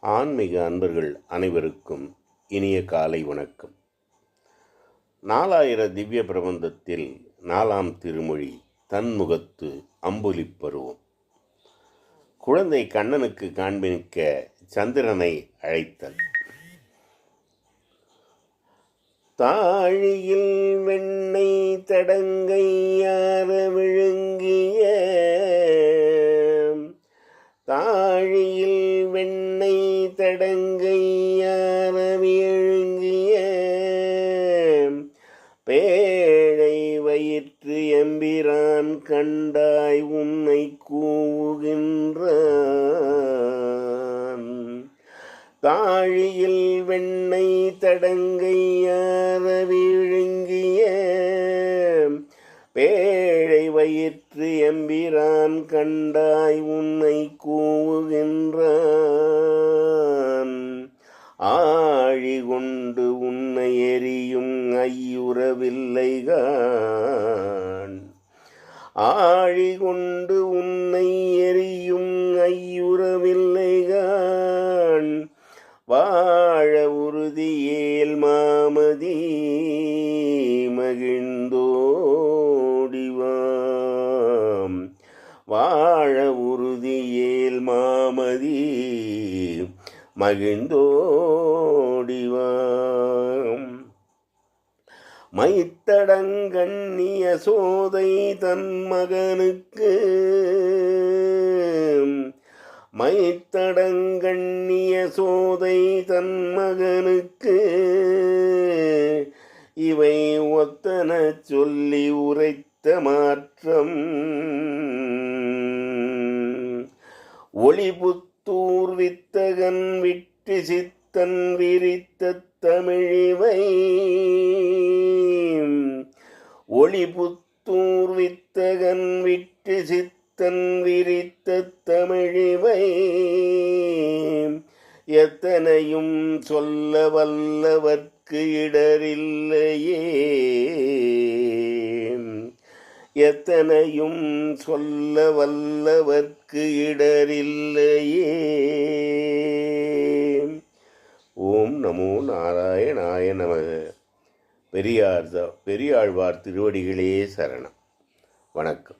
ஆன்மீக அன்பர்கள் அனைவருக்கும் இனிய காலை வணக்கம். நாலாயிர திவ்ய பிரபந்தத்தில் நாலாம் திருமொழி தன்முகத்து அம்புலி பருவம். குழந்தை கண்ணனுக்கு காண்பிக்க சந்திரனை அழைத்தல். தாழியில் வெண்ணெய் தடங்கை யார விழுங்கி வெண்ணெய் தடங்கையார பேழை வயிற்று எம்பிரான் கண்டாய் உன்னை கூவுகின்றான். தாழியில் வெண்ணை தடங்கையார விழுங்கிய பேழை வயிற்று எம்பிரான் கண்டாய் உன்னை கூவுகின்றான். கொண்டு உன்னை எரியும் ஐயுறவில்லைகான். ஆழி கொண்டு உன்னை எரியும் ஐயுறவில்லைகான். வாழ உறுதியேல் மாமதி மகிழ்ந்தோடிவாம் வாழ உறுதியேல் மாமதி மகிழ்ந்தோ முடிவாம். மைத்தடங்கண்ணிய சோதை தன் மகனுக்கு. மைத்தடங்கண்ணிய சோதை தன் மகனுக்கு. இவை ஒத்தன சொல்லி உரைத்த மாற்றம். ஒளிபுத்தூர் வித்தகன் விட்டு சித்த தன் விரித்த தமிழிவை. ஒளி புத்தூர் வித்தகன் விட்டு சித்தன் விரித்த தமிழிவை. எத்தனையும் சொல்ல வல்லவர்க்கு இடரில்லையே. எத்தனையும் சொல்ல வல்லவர்க்கு இடரில்லையே. நமோ நாராயணாய நமக. பெரியார் பெரியாழ்வார் திருவடிகளே சரணம். வணக்கம்.